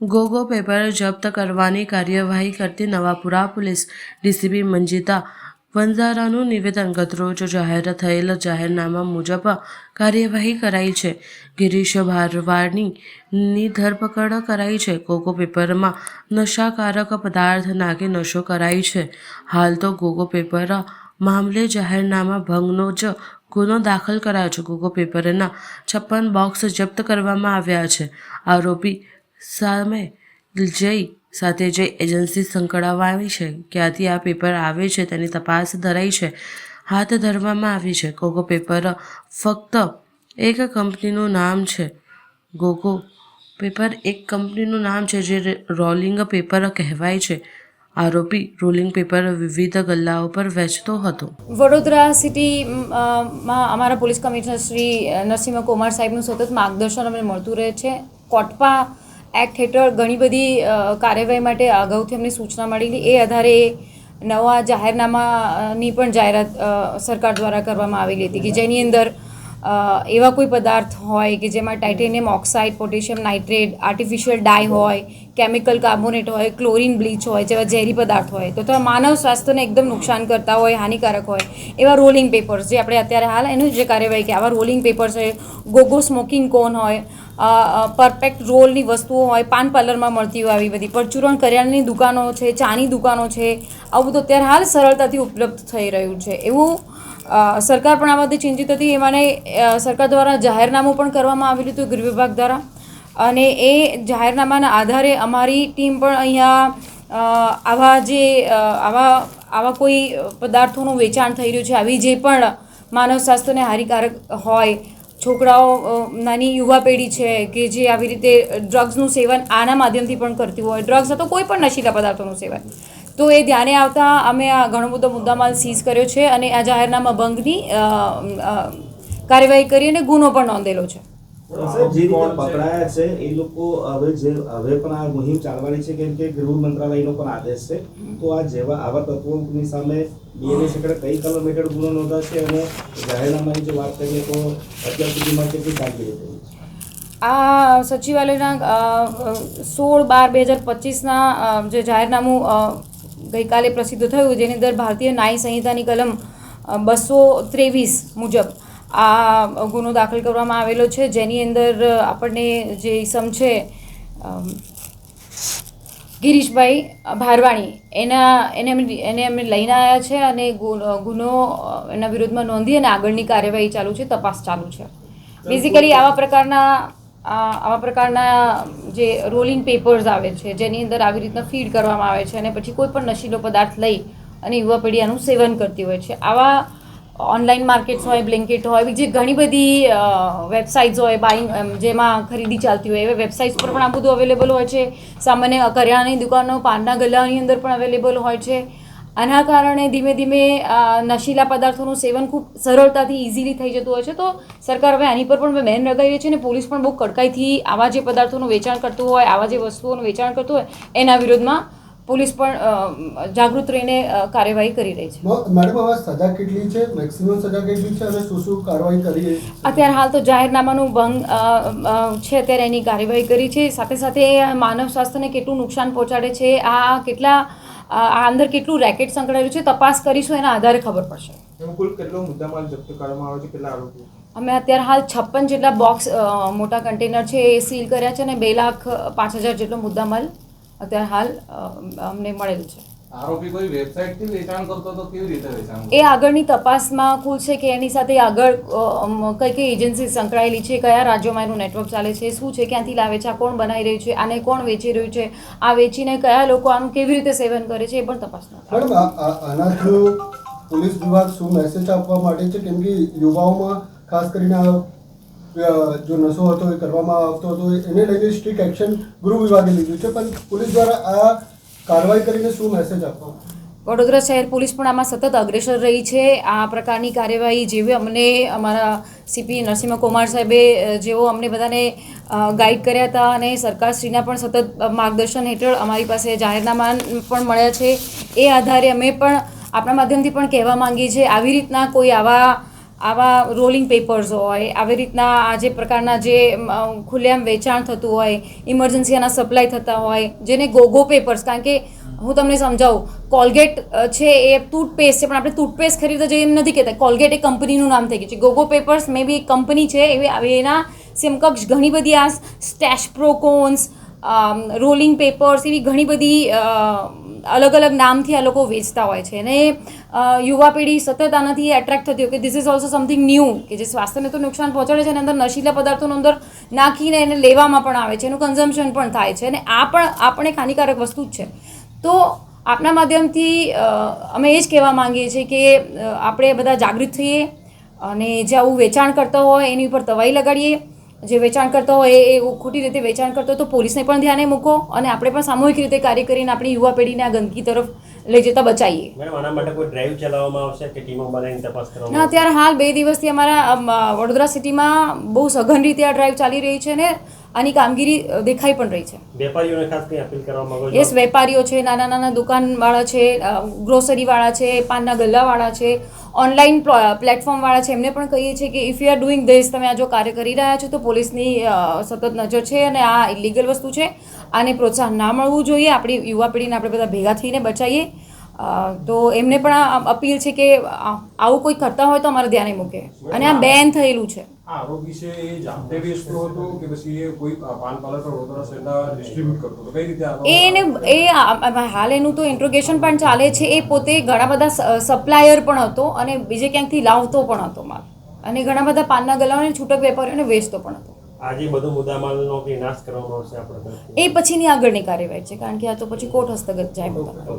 ગોગો paper જપ્ત કરવાની કાર્યવાહી કરતી નવાપુરા પોલીસ ડીસીપી મંજિતા વંજારાનું નિવેદન ગતરોજ જાહેર થયેલ જાહેરનામા મુજબ કાર્યવાહી કરાઈ છે. ગિરીશ ભારવાડની ધરપકડ કરાઈ છે. ગોગો પેપરમાં નશાકારક પદાર્થ નાખી નશો કરાઈ છે. હાલ તો ગોગો પેપર મામલે જાહેરનામા ભંગનો જ ગુનો દાખલ કરાયો છે. ગોગો પેપરના છપ્પન બોક્સ જપ્ત કરવામાં આવ્યા છે. આરોપી સામે જઈ સાથે જે એજન્સી સંકળાવવાની છે. ક્યાંથી આ પેપર આવે છે તેની તપાસ ધરાઈ છે. હાથ ધરવામાં આવી છે. ગોગો પેપર ફક્ત એક કંપનીનું નામ છે. ગોગો પેપર એક કંપનીનું નામ છે જે રોલિંગ પેપર કહેવાય છે. આરોપી રોલિંગ પેપર વિવિધ ગલ્લાઓ પર વેચતો હતો. વડોદરા સિટી માં અમારા પોલીસ કમિશનર શ્રી નરસિંહ કુમાર સાહેબનું સતત માર્ગદર્શન અમને મળતું રહે છે. કોટપા એક્ટ હેઠળ ઘણી બધી કાર્યવાહી માટે અગાઉથી અમને સૂચના મળેલી. એ આધારે નવા જાહેરનામાની પણ જાહેરાત સરકાર દ્વારા કરવામાં આવેલી હતી કે જેની અંદર એવા કોઈ પદાર્થ હોય કે જેમાં titanium oxide potassium nitrate artificial dye હોય કેમિકલ કાર્બોનેટ હોય ક્લોરિન બ્લીચ હોય જેવા ઝેરી પદાર્થ હોય તો માનવ સ્વાસ્થ્યને એકદમ નુકસાન કરતા હોય હાનિકારક હોય એવા રોલિંગ પેપર્સ જે આપણે અત્યારે હાલ એનું જે કાર્યવાહી કે આવા રોલિંગ પેપર્સ હોય ગોગો સ્મોકિંગ કોન હોય પરફેક્ટ રોલની વસ્તુઓ હોય, પાન પાર્લરમાં મળતી હોય આવી બધી. પરચુરણ કરિયાણાની દુકાનો છે, ચાની દુકાનો છે, આવું બધું અત્યારે હાલ સરળતાથી ઉપલબ્ધ થઈ રહ્યું છે. એવું સરકાર પણ આ બાબતે ચિંતિત હતી. એમાંને સરકાર દ્વારા જાહેરનામું પણ કરવામાં આવેલું હતું ગૃહ વિભાગ દ્વારા. અને એ જાહેરનામાના આધારે અમારી ટીમ પણ અહીંયા આવા જે આવા આવા કોઈ પદાર્થોનું વેચાણ થઈ રહ્યું છે, આવી જે પણ માનવ સ્વાસ્થ્યને હાનિકારક હોય છોકરાઓ નાની યુવા પેઢી છે કે જે આવી રીતે ડ્રગ્સનું સેવન આના માધ્યમથી પણ કરતી હોય. ડ્રગ્સ અથવા કોઈ પણ નશીલા પદાર્થોનું સેવન. તો એ ધ્યાને આવતા અમે આ ઘણો બધો મુદ્દામાલ સીઝ કર્યો છે અને આ જાહેરનામા ભંગની કાર્યવાહી કરી અને ગુનો પણ નોંધેલો છે. જે પકડાયા છે એ લોકો હવે જે હવે પણ આ મુહિમ ચાલવાની છે કેમ કે ગૃહ મંત્રાલયનો પણ આદેશ છે. તો આ જેવા આવા તત્વોની સામે બીએનએસ હેઠળ કઈ કલમ હેઠળ ગુનો નોંધાશે અને જાહેરનામાની જો વાત કરીએ તો અત્યાર સુધીમાં કેટલી કામગીરી થઈ આ સચિવાલયના સોળ બાર બે હજાર પચીસના જે જાહેરનામું ગઈકાલે પ્રસિદ્ધ થયું જેની અંદર ભારતીય ન્યાય સંહિતાની કલમ બસો ત્રેવીસ મુજબ આ ગુનો દાખલ કરવામાં આવેલો છે. જેની અંદર આપણને જે ઇસમ છે ગિરીશભાઈ ભારવાણી, એના, એને એને અમે લઈને આવ્યા છે અને ગુનો એના વિરુદ્ધમાં નોંધી અને આગળની કાર્યવાહી ચાલુ છે, તપાસ ચાલુ છે. બેઝિકલી આવા પ્રકારના આવા પ્રકારના જે રોલિંગ પેપર્સ આવે છે, જેની અંદર આવી રીતના ફીડ કરવામાં આવે છે અને પછી કોઈ પણ નશીલો પદાર્થ લઈ અને યુવા પેઢી આનું સેવન કરતી હોય છે. આવા ઓનલાઈન માર્કેટ્સ હોય બ્લેન્કેટ હોય જે ઘણી બધી વેબસાઇટ્સ હોય બાઇંગ જેમાં ખરીદી ચાલતી હોય, એવી વેબસાઇટ્સ પર પણ આ બધું અવેલેબલ હોય છે. સામાન્ય કરિયાણાની દુકાનો, પાનના ગલ્લાની અંદર પણ અવેલેબલ હોય છે. આના કારણે ધીમે ધીમે નશીલા પદાર્થોનું સેવન ખૂબ સરળતાથી ઇઝીલી થઈ જતું હોય છે. તો સરકાર હવે આની પર પણ બેન લગાવી રહી છે અને પોલીસ પણ બહુ કડકાઈથી આવા જે પદાર્થોનું વેચાણ કરતું હોય, આવા જે વસ્તુઓનું વેચાણ કરતું હોય, એના વિરોધમાં પોલીસ પણ જાગૃત રહીને કાર્યવાહી કરી રહી છે. મેડમ હવે સજા કેટલી છે? મેક્સિમમ સજા કેટલી છે અને શું શું કાર્યવાહી કરી અત્યારે હાલ તો જાહેરનામાનું ભંગ છે અત્યારે એની કાર્યવાહી કરી છે. સાથે સાથે માનવ સ્વાસ્થ્યને કેટલું નુકસાન પહોંચાડે છે આ કેટલા આ આ અંદર કેટલું રેકેટ સંકળાયેલું છે તપાસ કરીશું એના આધારે ખબર પડશે. કુલ કેટલો મુદ્દામાલ જપ્ત કરવામાં આવે છે કેટલા આરોપીઓ? અમે અત્યારે હાલ છપ્પન જેટલા બોક્સ મોટા કન્ટેનર છે એ સીલ કર્યા છે અને બે લાખ પાંચ હજાર જેટલો મુદ્દામાલ અત્યારે હાલ અમને મળેલ છે. આરોપી કોઈ વેબસાઇટથી વેચાણ કરતો તો કેવી રીતે વેચાણ એ આગળની તપાસમાં ખુલશે કે એની સાથે આગળ કઈ કઈ એજન્સી સંકળાયેલી છે કયા રાજ્યોમાં એનું નેટવર્ક ચાલે છે શું છે ક્યાંથી લાવે છે આ કોણ બનાવી રહ્યું છે આને કોણ વેચી રહ્યું છે આ વેચીને કયા લોકો આનું કેવી રીતે સેવન કરે છે એ પણ આ- આના થ્રુ પોલીસ વિભાગ શું મેસેજ આપવા માટે છે? કેમ કે યુવાઓમાં ખાસ કરીને જો નશો હતો એ કરવામાં આવતો હતો, એને લઈને સ્ટ્રિક્ટ એક્શન ગૃહ વિભાગે લીધું છે. પણ પોલીસ દ્વારા આ કાર્યવાહી કરીને શું મેસેજ આપવા? વડોદરા શહેર પોલીસ પણ આમાં સતત અગ્રેસર રહી છે. આ પ્રકારની કાર્યવાહી જેવી અમને અમારા સીપી નરસિંહ કુમાર સાહેબે જેઓ અમને બધાને ગાઈડ કર્યા હતા અને સરકારશ્રીના પણ સતત માર્ગદર્શન હેઠળ અમારી પાસે જાહેરનામા પણ મળ્યા છે. એ આધારે અમે પણ આપણા માધ્યમથી પણ કહેવા માંગીએ છીએ, આવી રીતના કોઈ આવા આવા રોલિંગ પેપર્સ હોય, આવી રીતના આ જે પ્રકારના જે ખુલ્લેઆમ વેચાણ થતું હોય ઇમરજન્સી આના સપ્લાય થતા હોય, જેને ગોગો પેપર્સ કારણ કે હું તમને સમજાવું કોલગેટ છે એ ટૂથપેસ્ટ છે, પણ આપણે ટૂથપેસ્ટ ખરીદતા જઈએ એમ નથી કહેતા. કોલગેટ એ કંપનીનું નામ થઈ ગયું છે. ગોગો પેપર્સ મે બી કંપની છે એવી આવી એના સમકક્ષ ઘણી બધી આ સ્ટેશ પ્રોકોન્સ રોલિંગ પેપર્સ એવી ઘણી બધી અલગ અલગ નામથી આ લોકો વેચતા હોય છે. અને યુવા પેઢી સતત આનાથી એટ્રેક્ટ થતી હોય કે this is also something new કે જે સ્વાસ્થ્યને તો નુકસાન પહોંચાડે છે અને અંદર નશીલા પદાર્થોનો અંદર નાખીને એને લેવામાં પણ આવે છે. એનું કન્ઝમ્પશન પણ થાય છે. અને આ પણ આપણે હાનિકારક વસ્તુ જ છે. તો આપના માધ્યમથી અમે એ જ કહેવા માંગીએ છીએ કે આપણે બધા જાગૃત થઈએ અને જે આવું વેચાણ કરતા હોય એની ઉપર તવાઈ લગાડીએ. જે વેચાણ કરતા હોય એ ખોટી રીતે વેચાણ કરતો તો પોલીસને પણ ધ્યાને મૂકો અને આપણે પણ સામૂહિક રીતે કાર્ય કરીને આપણી યુવા પેઢીને આ ગંદકી તરફ લઈ જતા બચાવીએ મેડમ આના માટે કોઈ ડ્રાઈવ ચલાવવામાં આવશે કે ટીમો બનાવીને તપાસ ના કરવામાં? અત્યારે હાલ બે દિવસથી અમારા વડોદરા સિટીમાં બહુ સઘન રીતે આ ડ્રાઈવ ચાલી રહી છે ને આની કામગીરી દેખાઈ પણ રહી છે. વેપારીઓને ખાસ કંઈ અપીલ કરવા માંગો યસ વેપારીઓ છે નાના નાના દુકાનવાળા છે ગ્રોસરીવાળા છે પાનના ગલ્લાવાળા છે ઓનલાઈન પ્લેટફોર્મવાળા છે એમને પણ કહીએ છીએ કે if you are doing this તમે આ જો કાર્ય કરી રહ્યા છો તો પોલીસની સતત નજર છે અને આ ઇલીગલ વસ્તુ છે. આને પ્રોત્સાહન ના મળવું જોઈએ. આપણી યુવા પેઢીને આપણે બધા ભેગા થઈને બચાવીએ તો એમને પણ આ અપીલ છે કે આવું કોઈ કરતા હોય તો અમારે ધ્યાને મૂકે. અને આ બેન થયેલું છે. એને એ હાલ એનું તો ઇન્ટ્રોગેશન પણ ચાલે છે. એ પોતે ઘણા બધા સપ્લાયર પણ હતો અને બીજે ક્યાંકથી લાવતો પણ હતો માલ. અને ઘણા બધા પાનના ગલાઓને છૂટક વેપારીઓને વેચતો પણ હતો. આજે બધું મુદ્દામાલનો કંઈ કરવામાં આવશે આપણે એ પછીની આગળની કાર્યવાહી છે કારણ કે આ તો પછી કોર્ટ હસ્તગત જાય. બધા